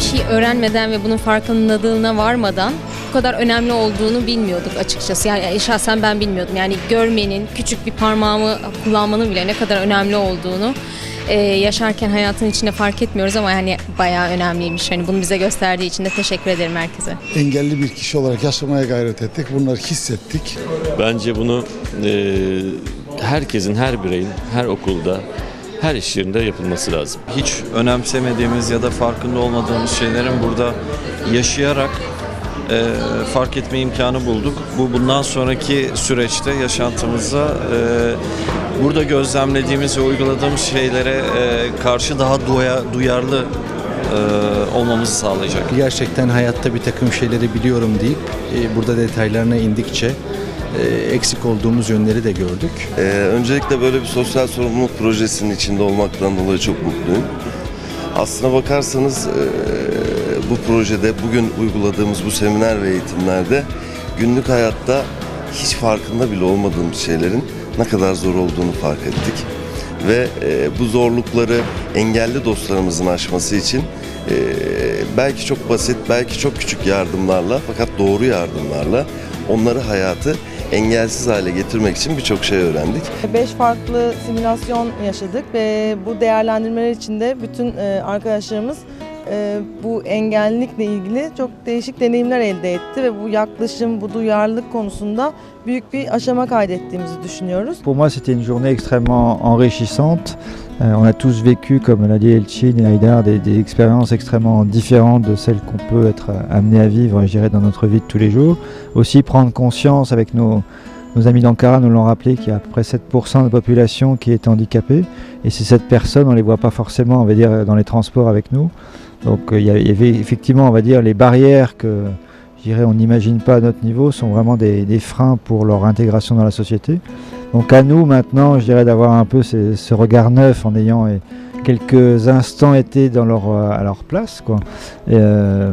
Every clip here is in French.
Bir şey öğrenmeden ve bunun farkındalığına varmadan bu kadar önemli olduğunu bilmiyorduk açıkçası. Yani şahsen ben bilmiyordum. Yani görmenin, küçük bir parmağımı kullanmanın bile ne kadar önemli olduğunu e, yaşarken hayatın içinde fark etmiyoruz ama yani bayağı önemliymiş. Hani bunu bize gösterdiği için de teşekkür ederim herkese. engelli bir kişi olarak yaşamaya gayret ettik. Bunları hissettik. Bence bunu e, herkesin, her bireyin, her okulda, her iş yerinde yapılması lazım. hiç önemsemediğimiz ya da farkında olmadığımız şeylerin burada yaşayarak e, fark etme imkanı bulduk. Bu bundan sonraki süreçte yaşantımızda e, burada gözlemlediğimiz ve uyguladığımız şeylere e, karşı daha duya, duyarlı e, olmamızı sağlayacak. Gerçekten hayatta bir takım şeyleri biliyorum deyip e, burada detaylarına indikçe e, eksik olduğumuz yönleri de gördük. Ee, öncelikle böyle bir sosyal sorumluluk projesinin içinde olmaktan dolayı çok mutluyum. Aslına bakarsanız e, bu projede bugün uyguladığımız bu seminer ve eğitimlerde günlük hayatta hiç farkında bile olmadığımız şeylerin ne kadar zor olduğunu fark ettik. Ve e, bu zorlukları engelli dostlarımızın aşması için e, belki çok basit, belki çok küçük yardımlarla fakat doğru yardımlarla onları hayatı engelsiz hale getirmek için birçok şey öğrendik. Beş farklı simülasyon yaşadık ve bu değerlendirmeler içinde bütün e, arkadaşlarımız Pour moi, c'était une journée extrêmement enrichissante. Euh, on a tous vécu, comme l'a dit Elchin et Haïdar, des, expériences extrêmement différentes de celles qu'on peut être amené à vivre, je dirais, dans notre vie de tous les jours. Aussi prendre conscience avec nos, nos amis d'Ankara nous l'ont rappelé qu'il y a à peu près 7% de la population qui est handicapée. Et ces 7 personnes, on ne les voit pas forcément, on va dire, dans les transports avec nous. Donc euh, il y avait effectivement, on va dire, les barrières que, je dirais, on n'imagine pas à notre niveau sont vraiment des, freins pour leur intégration dans la société. Donc à nous maintenant, je dirais, d'avoir un peu ce, regard neuf en ayant eh, quelques instants été dans leur, euh, à leur place. Quoi. Euh,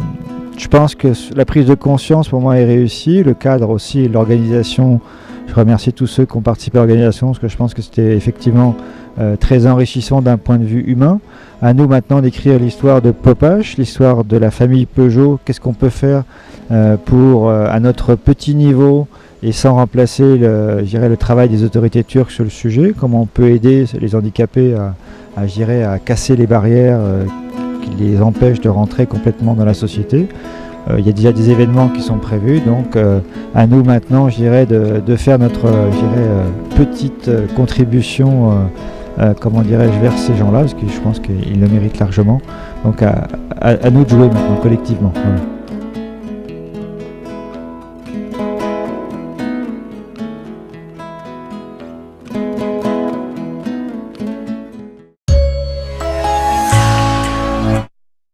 je pense que la prise de conscience pour moi est réussie, le cadre aussi, l'organisation. Je remercie tous ceux qui ont participé à l'organisation parce que je pense que c'était effectivement euh, très enrichissant d'un point de vue humain. À nous maintenant d'écrire l'histoire de Popache, l'histoire de la famille Peugeot, qu'est-ce qu'on peut faire euh, pour, euh, à notre petit niveau, et sans remplacer le, le travail des autorités turques sur le sujet, comment on peut aider les handicapés à, à, casser les barrières les empêchent de rentrer complètement dans la société. Euh, Il y a déjà des événements qui sont prévus, donc euh, à nous maintenant, je dirais, de, faire notre euh, petite contribution, comment dirais-je, vers ces gens-là, parce que je pense qu'ils le méritent largement. Donc à, nous de jouer maintenant collectivement.